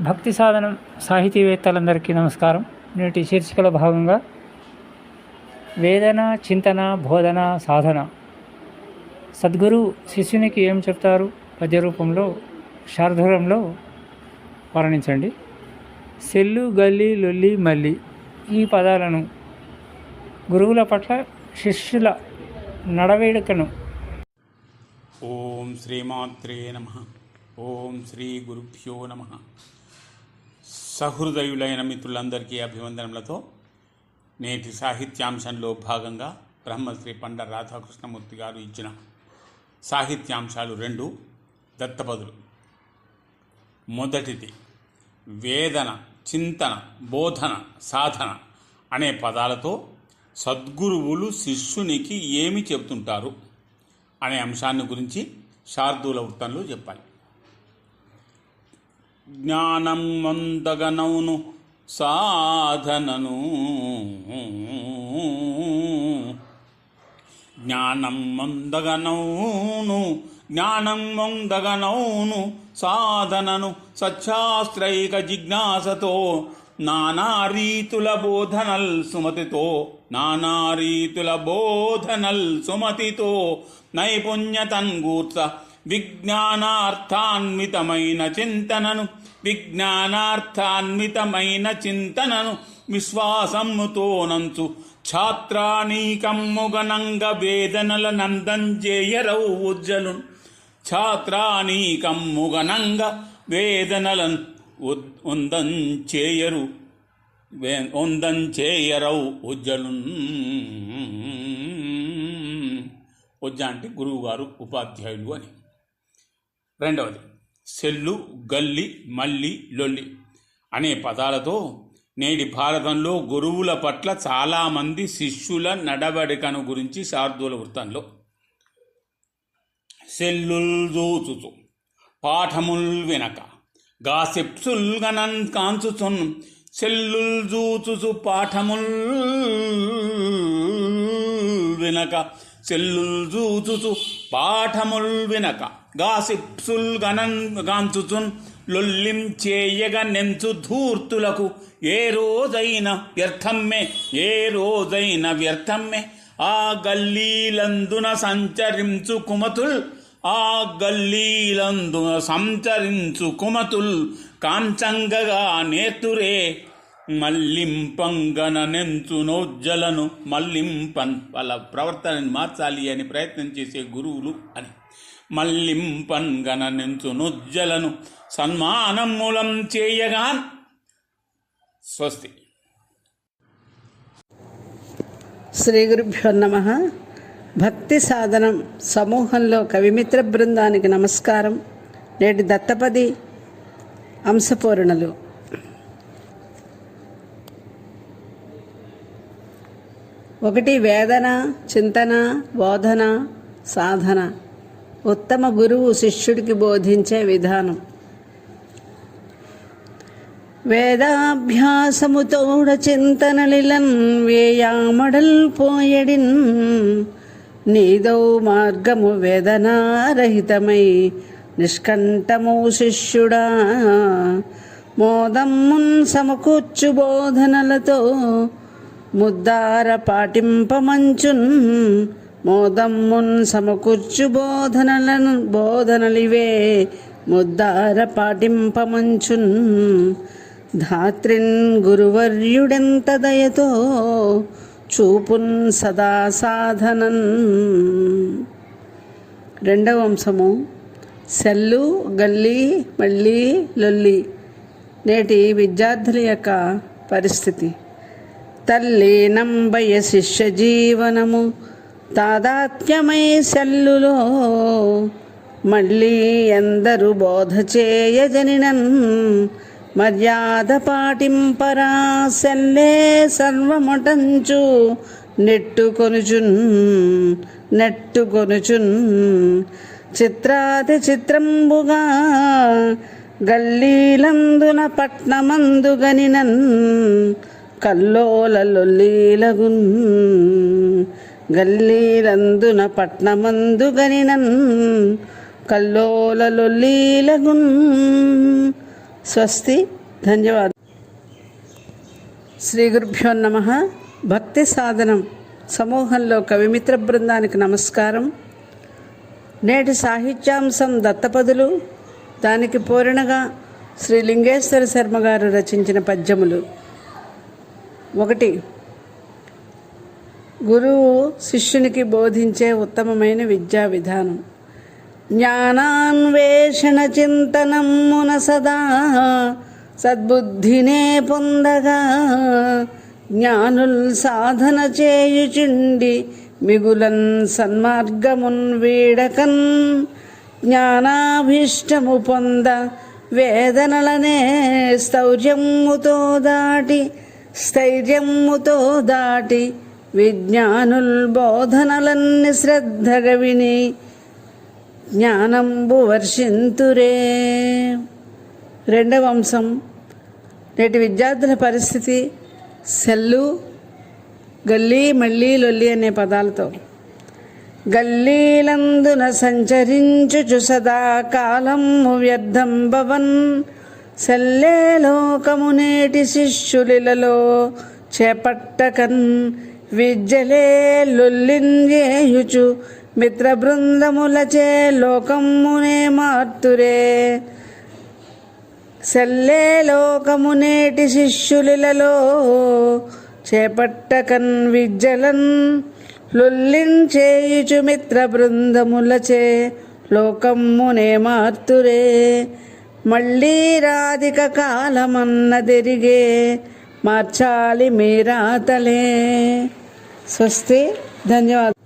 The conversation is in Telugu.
భక్తి సాధనం సాహితీవేత్తలందరికీ నమస్కారం. నేటి శీర్షికలో భాగంగా వేదన చింతన బోధన సాధన. సద్గురు శిష్యునికి ఏం చెప్తారు? పద్య రూపంలో శార్ధూరంలో వర్ణించండి. సెల్లు గల్లి లొల్లి మల్లి ఈ పదాలను గురువుల పట్ల శిష్యుల నడవేడుకను. ఓం శ్రీమాత్రే నమ. ఓం శ్రీ గురుభ్యో నమ. సహృదయులైన మిత్రులందరికీ అభివందనములతో నేటి సాహిత్యాంశంలో భాగంగా బ్రహ్మశ్రీ పండ రాధాకృష్ణమూర్తి గారు ఇచ్చిన సాహిత్యాంశాలు రెండు దత్తపదులు. మొదటిది వేదన చింతన బోధన సాధన అనే పదాలతో సద్గురువులు శిష్యునికి ఏమి చెబుతుంటారు అనే అంశాన్ని గురించి శార్దూల వృత్తంలో చెప్పాలి. జ్ఞానం మందగనౌను సాధనను. జ్ఞానం మందగనౌను జ్ఞానం మందగనౌను సాధనను సచ్చాస్త్రైక జిజ్ఞాసతో నానారీతుల బోధనల్ సుమతితో నానారీతుల బోధనల్ సుమతితో నైపుణ్యతన్గూర్చ విజ్ఞానార్థాన్వితమైన చింతనను విజ్ఞానార్థాన్వితమైన చింతనను విశ్వాసముతోనంచు ఛాత్రానీకమ్ముగనంగ వేదనల నందంజేయరవు ఉజ్జలు ఛాత్రానీకమ్ముగనంగ వేదనలను ఉందంచేయరు. ఉందంచేయరవు ఉజ్జలు ఉజ్జ అంటే గురువుగారు ఉపాధ్యాయులు అని. రెండవది సెల్లు గల్లి మల్లి లొల్లి అనే పదాలతో నేటి భారతంలో గురువుల పట్ల చాలామంది శిష్యుల నడవడికను గురించి శార్దుల వృత్తంలో సెల్లుల్ జూచుచు పాఠముల్ వినక గాసిప్సుల్ గనన్ కాంచుచున్ సెల్లుల్ జూచుచు పాఠముల్ వినక చెల్లుల్ జూచుచు పాఠముల్ వినక. గాసిప్సుల్ గనన్ గాంచుచున్ లొల్లిం చేయగ నెంచు ధూర్తులకు. ఏ రోజైన వ్యర్థమ్మే ఏ రోజైన వ్యర్థమ్మే. ఆ గల్లీలందున సంచరించు కుమతుల్ ఆ గల్లీలందున సంచరించు కుమతుల్. కాంచంగగా నేతురే మల్లింపంగన నెంచు నోజ్జలను మల్లింపన్ వాళ్ళ ప్రవర్తనని మార్చాలి అని ప్రయత్నం చేసే గురువులు అని. మల్లింపంగన నెంచు సన్మానం మూలం చేయగా స్వస్తి. శ్రీ గురుభ్యో నమ. భక్తి సాధనం సమూహంలో కవిమిత్ర బృందానికి నమస్కారం. నేటి దత్తపది అంశపూరణలు. ఒకటి వేదన చింతన బోధన సాధన. ఉత్తమ గురువు శిష్యుడికి బోధించే విధానం. వేదాభ్యాసముతోడ చింతనలిలన్ వేయామడల్ పోయడిన్. నీదౌ మార్గము వేదనారహితమై నిష్కంఠము శిష్యుడా. మోదమ్మున్ సమకూర్చు బోధనలతో ముద్దార పాటింపమంచున్ మోదమ్మున్ సమకూర్చు బోధనలను బోధనలివే. ముద్దార పాటింపమంచున్ ధాత్రిన్ గురువర్యుడెంత దయతో చూపున్ సదా సాధనన్. రెండవ అంశము సెల్లు గల్లి మళ్ళీ లొల్లి నేటి విద్యార్థుల యొక్క పరిస్థితి. తల్లి నంబయ శిష్య జీవనము. తాదాత్మ్యమై శల్లులో మళ్ళీ ఎందరు బోధ చేయజనినన్ మర్యాద పాటింపరా సెల్లే సర్వముటంచు. నెట్టుకొనుచున్ నెట్టుకొనుచున్. చిత్రాతి చిత్రంబుగా గల్లీలందున పట్నమందుగనినన్. కల్లోలలొల్లీలగున్ గల్లీలందున పట్నమందు పట్నమందుగనినన్ కల్లోలలొల్లీలగున్ స్వస్తి ధన్యవాదం. శ్రీ గురుభ్యో నమ. భక్తి సాధనం సమూహంలో కవిమిత్ర బృందానికి నమస్కారం. నేటి సాహిత్యాంశం దత్తపదులు. దానికి పూరణగా శ్రీ లింగేశ్వర శర్మ గారు రచించిన పద్యములు. ఒకటి. గురువు శిష్యునికి బోధించే ఉత్తమమైన విద్యా విధానం. జ్ఞానాన్వేషణ చింతనమ్మున సదా సద్బుద్ధినే పొందగా జ్ఞానుల్ సాధన చేయుచుండి మిగులన్ సన్మార్గమున్ వీడకన్. జ్ఞానాభీష్టము పొంద వేదనలనే స్థౌర్యముతో దాటి స్థైర్యముతో దాటి విజ్ఞానుల్ బోధనలన్ని శ్రద్ధగా విని జ్ఞానంబు వర్షింతురే. రెండవ అంశం. నేటి విద్యార్థుల పరిస్థితి సెల్లు గల్లీ మళ్ళీ లొల్లి అనే పదాలతో. గల్లీలందున సంచరించుచు సదా కాలము వ్యర్థం భవన్. సెల్లే లోకమునేటి శిష్యులిలలో చేపట్టకన్ విద్యలే లొల్లింజేయుచు మిత్ర బృందములచే లోకమునే మార్తురే. సెల్లే లోకమునేటి శిష్యులిలలో చేపట్టకన్ విద్యలన్ లొల్లించేయుచు మిత్ర బృందములచే లోకమ్మునే మార్తురే. మళ్ళీ రాధిక కాలమన్నదిరిగే మార్చాలి మీరాతలే స్వస్తి. ధన్యవాదాలు.